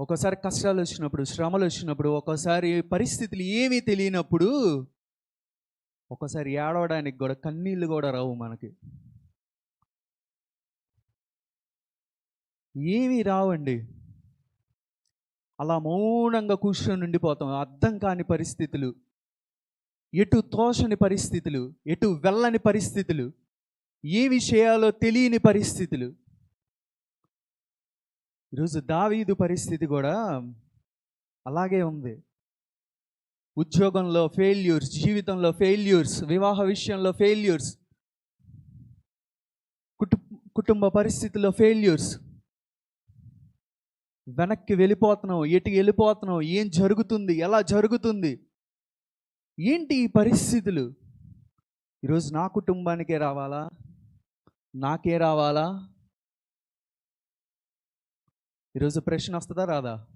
ఒక్కోసారి కష్టాలు వచ్చినప్పుడు శ్రమలు వచ్చినప్పుడు ఒక్కోసారి పరిస్థితులు ఏమీ తెలియనప్పుడు ఒక్కోసారి ఏడవడానికి కూడా కన్నీళ్ళు కూడా రావు మనకి. ఏమీ రావండి. అలా మౌనంగా కూర్చొని ఉండిపోతాం. అర్థం కాని పరిస్థితులు ఎటు తోషని పరిస్థితులు ఎటు వెళ్ళని పరిస్థితులు ఏమి చేయాలో తెలియని పరిస్థితులు. ఈరోజు దావీదు పరిస్థితి కూడా అలాగే ఉంది. ఉద్యోగంలో ఫెయిల్యూర్స్ జీవితంలో ఫెయిల్యూర్స్ వివాహ విషయంలో ఫెయిల్యూర్స్ కుటు కుటుంబ పరిస్థితుల్లో ఫెయిల్యూర్స్ వెనక్కి వెళ్ళిపోతున్నావు ఎటు వెళ్ళిపోతున్నావు ఏం జరుగుతుంది ఎలా జరుగుతుంది? ఏంటి ఈ పరిస్థితులు? ఈరోజు నా కుటుంబానికే రావాలా? నాకే రావాలా? ఈరోజు ప్రశ్న వస్తుందా? రాదా?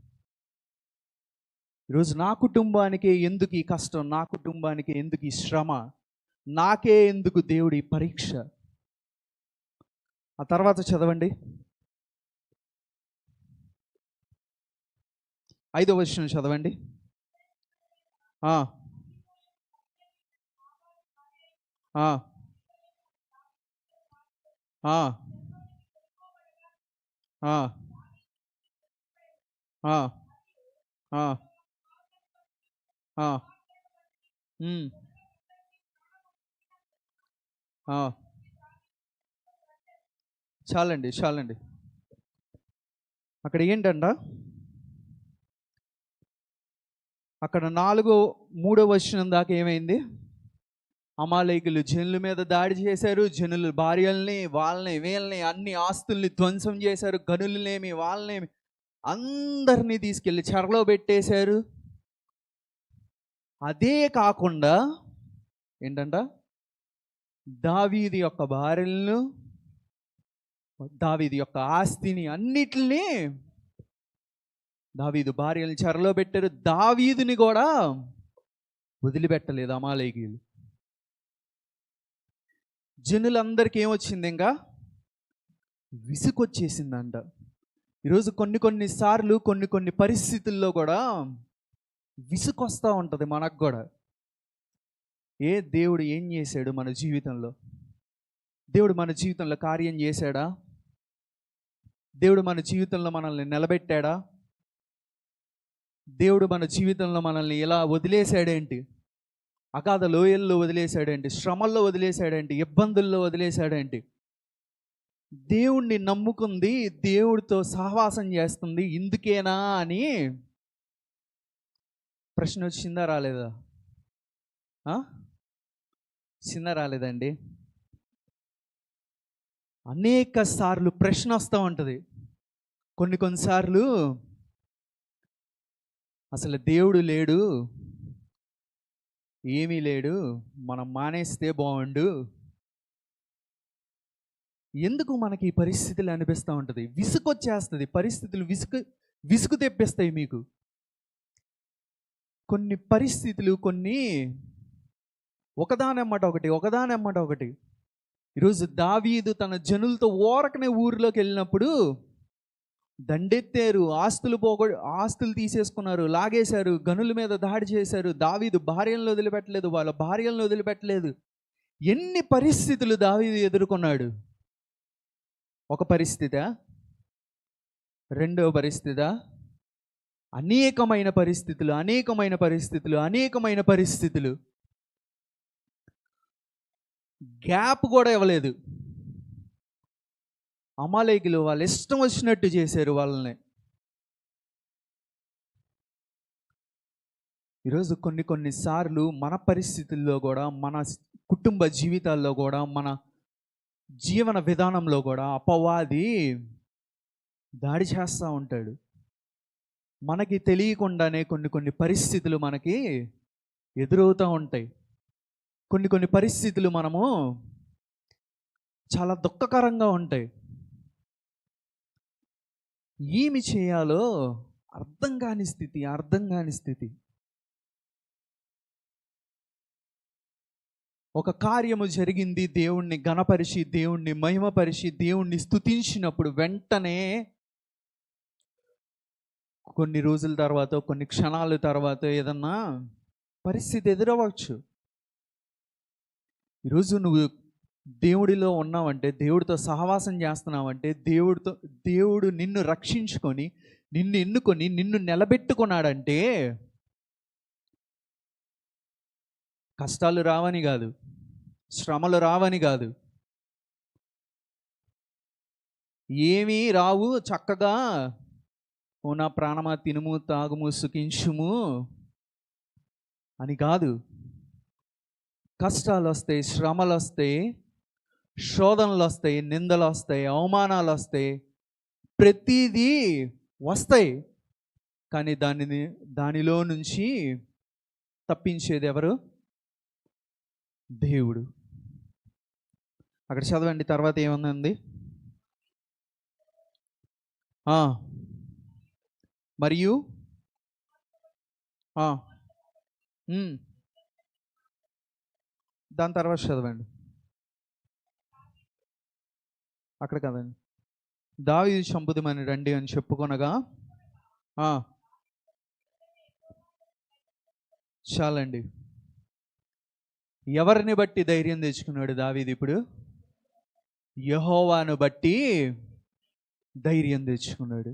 ఈరోజు నా కుటుంబానికే ఎందుకు ఈ కష్టం? నా కుటుంబానికి ఎందుకు ఈ శ్రమ? నాకే ఎందుకు దేవుడి పరీక్ష? ఆ తర్వాత చదవండి. ఐదో వచ్చిన చదవండి. ఆ. ఆ. ఆ. ఆ. ఆ. ఆ. ఆ. ఉమ్. ఆ. చాలండి చాలండి. అక్కడ ఏంటంట అక్కడ నాలుగో మూడో వచ్చిన దాకా ఏమైంది? అమాలయకులు జనుల మీద దాడి చేశారు జనులు భార్యల్ని వాళ్ళని వీళ్ళని అన్ని ఆస్తుల్ని ధ్వంసం చేశారు గనులనేమి వాళ్ళనేమి అందరినీ తీసుకెళ్ళి చెరలో పెట్టేశారు. అదే కాకుండా ఏంటంట? దావీది యొక్క భార్యలను దావీది యొక్క ఆస్తిని అన్నిటినీ దావీదు భార్యలను చెరలో పెట్టారు. దావీదుని కూడా వదిలిపెట్టలేదు అమాలేకీయులు. జనులందరికీ ఏమొచ్చింది ఇంకా? విసుకొచ్చేసిందంట ఈరోజు కొన్ని కొన్ని సార్లు కొన్ని కొన్ని పరిస్థితుల్లో కూడా విసుకొస్తూ ఉంటుంది మనకు కూడా. ఏ దేవుడు ఏం చేశాడు మన జీవితంలో? దేవుడు మన జీవితంలో కార్యం చేశాడా? దేవుడు మన జీవితంలో మనల్ని నిలబెట్టాడా? దేవుడు మన జీవితంలో మనల్ని ఇలా వదిలేశాడేంటి? అగాధ లోయల్లో వదిలేశాడేంటి? శ్రమల్లో వదిలేశాడేంటి? ఇబ్బందుల్లో వదిలేశాడేంటి? దేవుణ్ణి నమ్ముకుంది దేవుడితో సహవాసం చేస్తుంది ఇందుకేనా అని ప్రశ్న వచ్చిందా రాలేదా? చిందా రాలేదండి. అనేక సార్లు ప్రశ్న వస్తూ ఉంటుంది. కొన్ని కొన్నిసార్లు అసలు దేవుడు లేడు ఏమీ లేడు మనం మానేస్తే బాగుండు ఎందుకు మనకి ఈ పరిస్థితులు అనిపిస్తూ ఉంటుంది? విసుకొచ్చేస్తుంది పరిస్థితులు విసుగు విసుగు తెప్పిస్తాయి మీకు. కొన్ని పరిస్థితులు కొన్ని ఒకదానమ్మట ఒకటి ఒకదానమ్మట ఒకటి. ఈరోజు దావీదు తన జనులతో ఓరకనే ఊరిలోకి వెళ్ళినప్పుడు దండెత్తారు ఆస్తులు పోగొ ఆస్తులు తీసేసుకున్నారు లాగేశారు గనుల మీద దాడి చేశారు. దావీదు భార్యలను వదిలిపెట్టలేదు వాళ్ళ భార్యలను వదిలిపెట్టలేదు. ఎన్ని పరిస్థితులు దావీదు ఎదుర్కొన్నాడు? ఒక పరిస్థితి? రెండవ పరిస్థితి? అనేకమైన పరిస్థితులు అనేకమైన పరిస్థితులు అనేకమైన పరిస్థితులు. గ్యాప్ కూడా ఇవ్వలేదు. అమాలేకులు వాళ్ళు ఇష్టం వచ్చినట్టు చేశారు వాళ్ళని. ఈరోజు కొన్ని కొన్ని సార్లు మన పరిస్థితుల్లో కూడా మన కుటుంబ జీవితాల్లో కూడా మన జీవన విధానంలో కూడా అపవాది దాడి చేస్తూ ఉంటాడు. మనకి తెలియకుండానే కొన్ని కొన్ని పరిస్థితులు మనకి ఎదురవుతూ ఉంటాయి. కొన్ని కొన్ని పరిస్థితులు మనము చాలా దుఃఖకరంగా ఉంటాయి. ఏమి చేయాలో అర్థం కాని స్థితి అర్థం కాని స్థితి. ఒక కార్యము జరిగింది దేవుణ్ణి గణపరిచి దేవుణ్ణి మహిమపరిచి దేవుణ్ణి స్తుతించినప్పుడు వెంటనే కొన్ని రోజుల తర్వాత కొన్ని క్షణాల తర్వాత ఏదన్నా పరిస్థితి ఎదురవ్వచ్చు. ఈరోజు నువ్వు దేవుడిలో ఉన్నావంటే దేవుడితో సహవాసం చేస్తున్నావంటే దేవుడితో దేవుడు నిన్ను రక్షించుకొని నిన్ను ఎన్నుకొని నిన్ను నిలబెట్టుకున్నాడంటే కష్టాలు రావని కాదు శ్రమలు రావని కాదు. ఏమీ రావు చక్కగా ఓ నా ప్రాణమా తినుము తాగుము సుఖించుము అని కాదు. కష్టాలు వస్తాయి శ్రమలు వస్తాయి శోధనలు వస్తాయి నిందలు వస్తాయి అవమానాలు వస్తాయి ప్రతిదీ వస్తాయి. కానీ దానిని దానిలో నుంచి తప్పించేది ఎవరు? దేవుడు. అక్కడ చదవండి తర్వాత ఏముందండి? మరియు? దాని తర్వాత చదవండి. అక్కడ కదండి. దావి చంపుదమని రండి అని చెప్పుకొనగా చాలండి. ఎవరిని బట్టి ధైర్యం తెచ్చుకున్నాడు దావీది ఇప్పుడు? యహోవాను బట్టి ధైర్యం తెచ్చుకున్నాడు.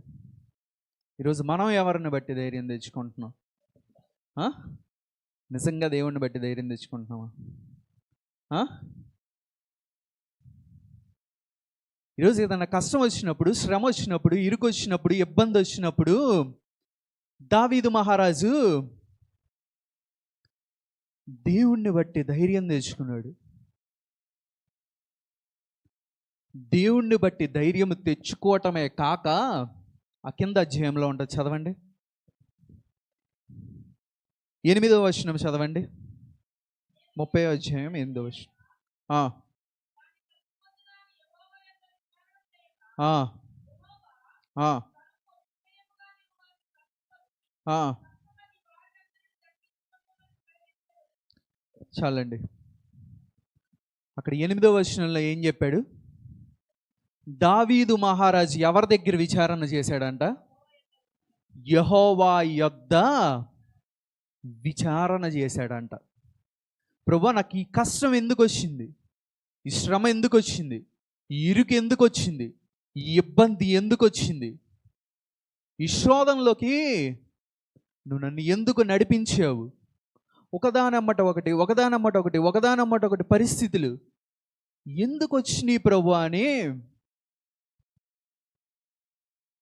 ఈరోజు మనం ఎవరిని బట్టి ధైర్యం తెచ్చుకుంటున్నాం? నిజంగా దేవుణ్ణి బట్టి ధైర్యం తెచ్చుకుంటున్నామా? ఈరోజు ఏదైనా కష్టం వచ్చినప్పుడు శ్రమ వచ్చినప్పుడు ఇరుకు వచ్చినప్పుడు ఇబ్బంది వచ్చినప్పుడు దావీదు మహారాజు దేవుణ్ణి బట్టి ధైర్యం తెచ్చుకున్నాడు దేవుణ్ణి బట్టి ధైర్యం తెచ్చుకోవటమే కాక ఆ కింద అధ్యాయంలో ఉంటుంది చదవండి ఎనిమిదవ వచనం చదవండి ముప్పై అధ్యాయం ఎనిమిదవ వచనం ఆ. ఆ. ఆ. చాలండి. అక్కడ ఎనిమిదో వచనంలో ఏం చెప్పాడు? దావీదు మహారాజు ఎవరి దగ్గర విచారణ చేశాడంట? యహోవా యొద్ద విచారణ చేశాడంట. ప్రభా నాకు ఈ కష్టం ఎందుకు వచ్చింది ఈ శ్రమ ఎందుకు వచ్చింది ఈ ఇరుకు ఎందుకు వచ్చింది ఈ ఇబ్బంది ఎందుకు వచ్చింది ఈ శోధంలోకి నువ్వు నన్ను ఎందుకు నడిపించావు? ఒకదానమ్మట ఒకటి ఒకదానమ్మట ఒకటి ఒకదానమ్మట ఒకటి పరిస్థితులు. ఎందుకు వచ్చినాయి ప్రభు అని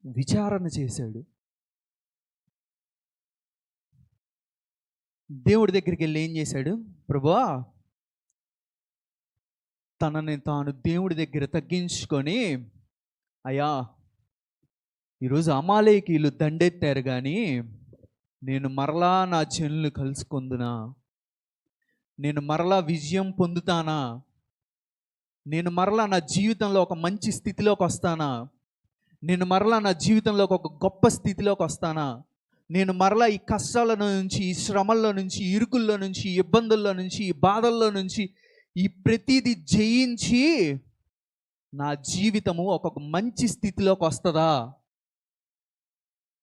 విచారణ చేశాడు. దేవుడి దగ్గరికి వెళ్ళి ఏం చేశాడు? ప్రభువా తనని తాను దేవుడి దగ్గర తగ్గించుకొని అయ్యా ఈరోజు అమాలేకీలు దండెత్తారు కానీ నేను మరలా నా చెల్లు కలుసుకుందునా? నేను మరలా విజయం పొందుతానా? నేను మరలా నా జీవితంలో ఒక మంచి స్థితిలోకి వస్తానా? నేను మరలా నా జీవితంలో ఒక గొప్ప స్థితిలోకి వస్తానా? నేను మరలా ఈ కష్టాల నుంచి ఈ శ్రమల్లో నుంచి ఈ ఇరుకుల్లో నుంచి ఈ ఇబ్బందుల్లో నుంచి ఈ బాధల్లో నుంచి ఈ ప్రతిదీ జయించి నా జీవితము ఒక మంచి స్థితిలోకి వస్తుందా?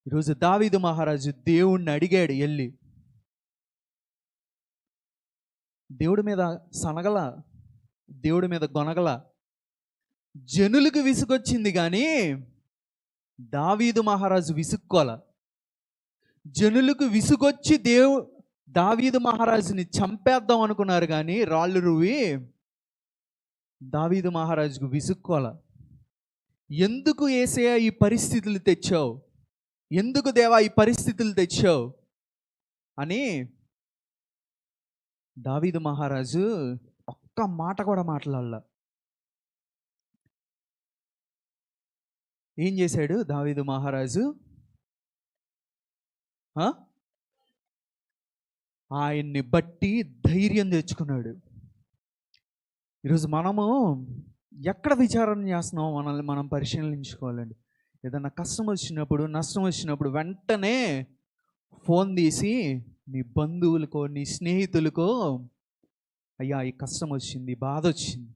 ఈరోజు దావీదు మహారాజు దేవుణ్ణి అడిగాడు వెళ్ళి దేవుడి మీద సనగల? దేవుడి మీద గొనగల? జనులకు విసుగొచ్చింది కానీ దావీదు మహారాజు విసుక్కోల. జనులకు విసుగొచ్చి దేవు దావీదు మహారాజుని చంపేద్దాం అనుకున్నారు కానీ రాళ్ళు రువి దావీదు మహారాజుకు విసుక్కోల. ఎందుకు ఏసయ్య ఈ పరిస్థితులు తెచ్చావు? ఎందుకు దేవా ఈ పరిస్థితులు తెచ్చావు? అని దావీదు మహారాజు ఒక్క మాట కూడా మాట్లాడాల. ఏం చేశాడు దావీదు మహారాజు? ఆయన్ని బట్టి ధైర్యం తెచ్చుకున్నాడు. ఈరోజు మనము ఎక్కడ విచారణ చేస్తున్నామో మనల్ని మనం పరిశీలించుకోవాలండి. ఏదైనా కష్టం వచ్చినప్పుడు నష్టం వచ్చినప్పుడు వెంటనే ఫోన్ తీసి నీ బంధువులకో నీ స్నేహితులకో అయ్యా ఈ కష్టం వచ్చింది బాధ వచ్చింది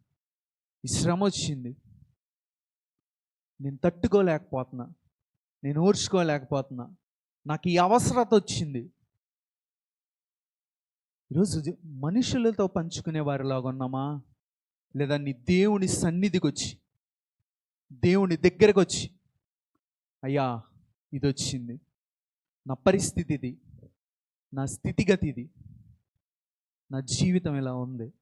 ఈ శ్రమ వచ్చింది. నేను తట్టుకోలేకపోతున్నా నేను ఓర్చుకోలేకపోతున్నా నాకు ఈ అవసరత వచ్చింది. ఈరోజు మనుషులతో పంచుకునే వారిలాగా ఉన్నామా? లేదా నీ దేవుని సన్నిధికి వచ్చి దేవుని దగ్గరకు వచ్చి అయ్యా ఇది వచ్చింది నా పరిస్థితి ఇది నా స్థితిగతి ఇది నా జీవితం ఇలా ఉంది.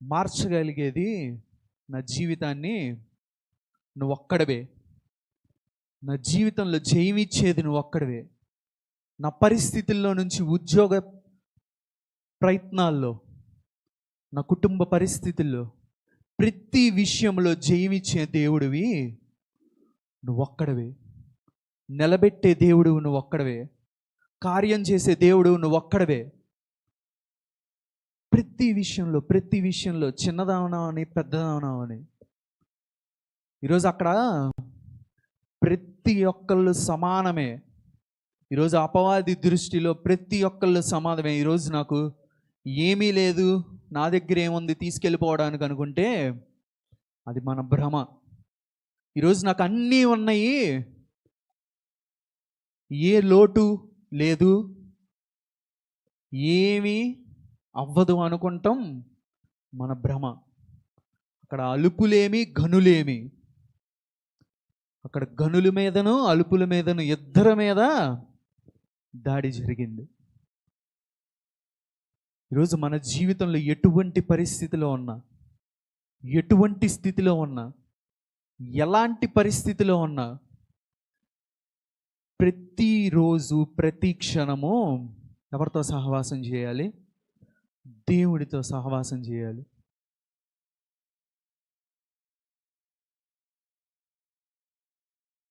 మార్చగలిగేది నా జీవితాన్ని నువ్వు ఒక్కడవే నా జీవితంలో జయమిచ్చేది నువ్వు ఒక్కడవే నా పరిస్థితుల్లో నుంచి ఉద్యోగ ప్రయత్నాల్లో నా కుటుంబ పరిస్థితుల్లో ప్రతి విషయంలో జయమిచ్చే దేవుడివి నువ్వు ఒక్కడవే నిలబెట్టే దేవుడు నువ్వు ఒక్కడవే కార్యం చేసే దేవుడు నువ్వు ఒక్కడవే ప్రతి విషయంలో ప్రతి విషయంలో చిన్నదావనామని పెద్దదావనామని ఈరోజు అక్కడ ప్రతి ఒక్కళ్ళు సమానమే. ఈరోజు అపవాది దృష్టిలో ప్రతి ఒక్కళ్ళు సమానమే. ఈరోజు నాకు ఏమీ లేదు. నా దగ్గర ఏముంది? తీసుకెళ్ళిపోవడానికి అనుకుంటే అది మన భ్రమ. ఈరోజు నాకు అన్నీ ఉన్నాయి. ఏ లోటు లేదు. ఏమీ అవ్వదు అనుకుంటాం మన భ్రమ. అక్కడ అలుపులేమి గనులేమి అక్కడ గనుల మీదను అలుపుల మీదను ఇద్దరి మీద దాడి జరిగింది. ఈరోజు మన జీవితంలో ఎటువంటి పరిస్థితిలో ఉన్నా ఎటువంటి స్థితిలో ఉన్నా ఎలాంటి పరిస్థితిలో ఉన్నా ప్రతిరోజు ప్రతి క్షణము ఎవరితో సహవాసం చేయాలి? దేవుడితో సహవాసం చేయాలి.